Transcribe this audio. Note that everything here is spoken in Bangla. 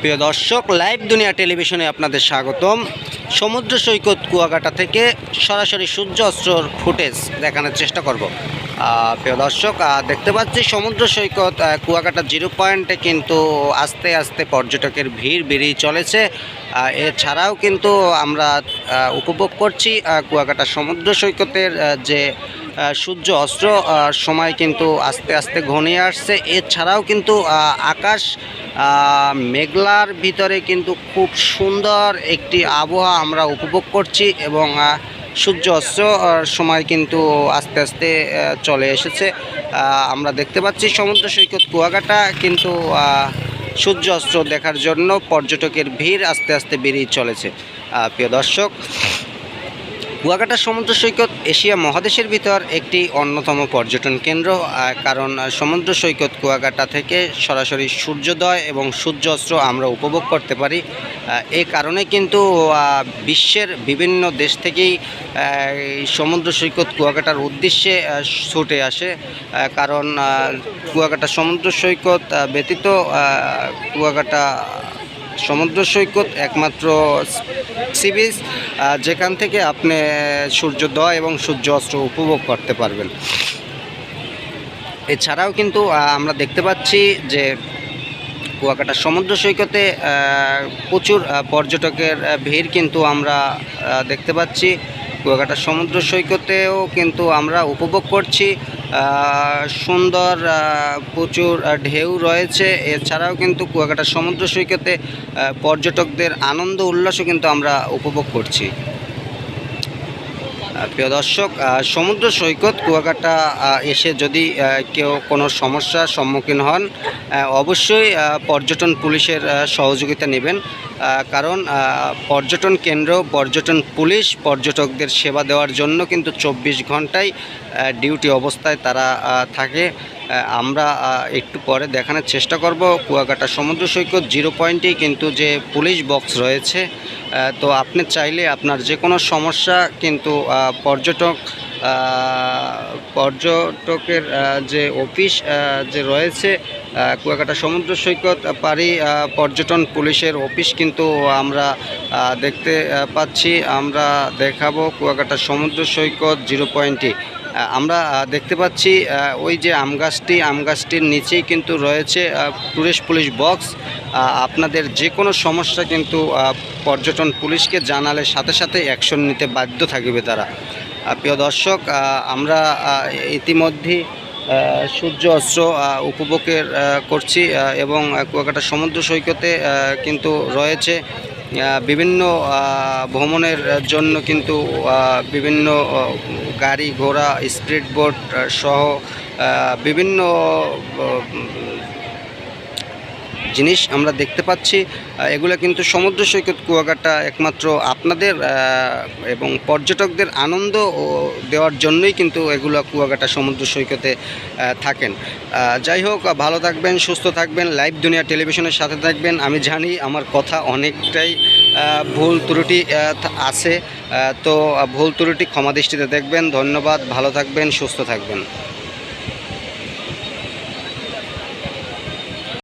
প্রিয় দর্শক, লাইভ দুনিয়া টেলিভিশনে আপনাদের স্বাগতম। সমুদ্র সৈকত কুয়াকাটা থেকে সরাসরি সূর্য অস্ত্রর ফুটেজ দেখানোর চেষ্টা করব। প্রিয় দর্শক দেখতে পাচ্ছি সমুদ্র সৈকত কুয়াকাটা জিরো পয়েন্টে কিন্তু আস্তে আস্তে পর্যটকের ভিড় বেরিয়ে চলেছে। এছাড়াও কিন্তু আমরা উপভোগ করছি কুয়াকাটা সমুদ্র সৈকতের যে সূর্য অস্ত্র সময় কিন্তু আস্তে আস্তে ঘনিয়ে আসছে। এছাড়াও কিন্তু আকাশ মেঘলার ভিতরে কিন্তু খুব সুন্দর একটি আবহাওয়া আমরা উপভোগ করছি এবং সূর্য অস্ত্র সময় কিন্তু আস্তে আস্তে চলে এসেছে। আমরা দেখতে পাচ্ছি সমুদ্র সৈকত কুয়াকাটা কিন্তু সূর্য অস্ত্র দেখার জন্য পর্যটকের ভিড় আস্তে আস্তে বেরিয়ে চলেছে। প্রিয় দর্শক কুয়াকাটা সমুদ্র সৈকত এশিয়া মহাদেশের ভিতর একটি অন্যতম পর্যটন কেন্দ্র কারণ সমুদ্র সৈকত কুয়াকাটা থেকে সরাসরি সূর্যোদয় এবং সূর্য অস্ত্র আমরা উপভোগ করতে পারি। এ কারণে কিন্তু বিশ্বের বিভিন্ন দেশ থেকেই সমুদ্র সৈকত কুয়াকাটার উদ্দেশ্যে ছুটে আসে। কারণ কুয়াকাটা সমুদ্র সৈকত ব্যতীত কুয়াকাটা সমুদ্র সৈকত একমাত্র সি বিচ যেখান থেকে আপনি সূর্যোদয় এবং সূর্য অস্ত্র উপভোগ করতে পারবেন। এছাড়াও কিন্তু আমরা দেখতে পাচ্ছি যে কুয়াকাটা সমুদ্র সৈকতে প্রচুর পর্যটকের ভিড় কিন্তু আমরা দেখতে পাচ্ছি। কুয়াকাটা সমুদ্র সৈকতেও কিন্তু আমরা উপভোগ করছি। সুন্দর প্রচুর ঢেউ রয়েছে। এছাড়াও কিন্তু কুয়াকাটা সমুদ্র সৈকতে পর্যটকদের আনন্দ, উল্লাসও কিন্তু আমরা উপভোগ করছি। প্রিয় দর্শক সমুদ্র সৈকত কুয়াকাটা এসে যদি কেউ কোনো সমস্যার সম্মুখীন হন অবশ্যই পর্যটন পুলিশের সহযোগিতা নেবেন। কারণ পর্যটন কেন্দ্র, পর্যটন পুলিশ পর্যটকদের সেবা দেওয়ার জন্য কিন্তু চব্বিশ ঘন্টায় ডিউটি অবস্থায় তারা থাকে। আমরা একটু পরে দেখানোর চেষ্টা করব। কুয়াকাটা সমুদ্র সৈকত জিরো পয়েন্টেই কিন্তু যে পুলিশ বক্স রয়েছে তো আপনি চাইলে আপনার যে কোনো সমস্যা কিন্তু পর্যটক পর্যটকের যে অফিস যে রয়েছে কুয়াকাটা সমুদ্র সৈকত পারি পর্যটন পুলিশের অফিস কিন্তু আমরা দেখতে পাচ্ছি। আমরা দেখাবো কুয়াকাটা সমুদ্র সৈকত জিরো পয়েন্টে আমরা দেখতে পাচ্ছি ওই যে আম গাছটি, আম গাছটির নিচেই কিন্তু রয়েছে টুরিস্ট পুলিশ বক্স। আপনাদের যে কোনো সমস্যা কিন্তু পর্যটন পুলিশকে জানালে সাথে সাথে অ্যাকশন নিতে বাধ্য থাকবে তারা। প্রিয় দর্শক আমরা আহ, ইতিমধ্যেই সূর্য অস্ত্র উপভোগের করছি এবং কুয়াকাটা সমুদ্র সৈকতে কিন্তু রয়েছে বিভিন্ন ভ্রমণের জন্য কিন্তু বিভিন্ন গাড়ি ঘোড়া স্পিড বোট সহ বিভিন্ন জিনিস আমরা দেখতে পাচ্ছি। এগুলো কিন্তু সমুদ্র সৈকত কুয়াকাটা একমাত্র আপনাদের এবং পর্যটকদের আনন্দ দেওয়ার জন্যই কিন্তু এগুলো কুয়াকাটা সমুদ্র সৈকতে থাকেন। যাই হোক, ভালো থাকবেন, সুস্থ থাকবেন, লাইভ দুনিয়া টেলিভিশনের সাথে থাকবেন। আমি জানি আমার কথা অনেকটাই ভুল ত্রুটি আছে। তো ভুল ত্রুটি ক্ষমা দৃষ্টিতে দেখবেন। ধন্যবাদ, ভালো থাকবেন, সুস্থ থাকবেন।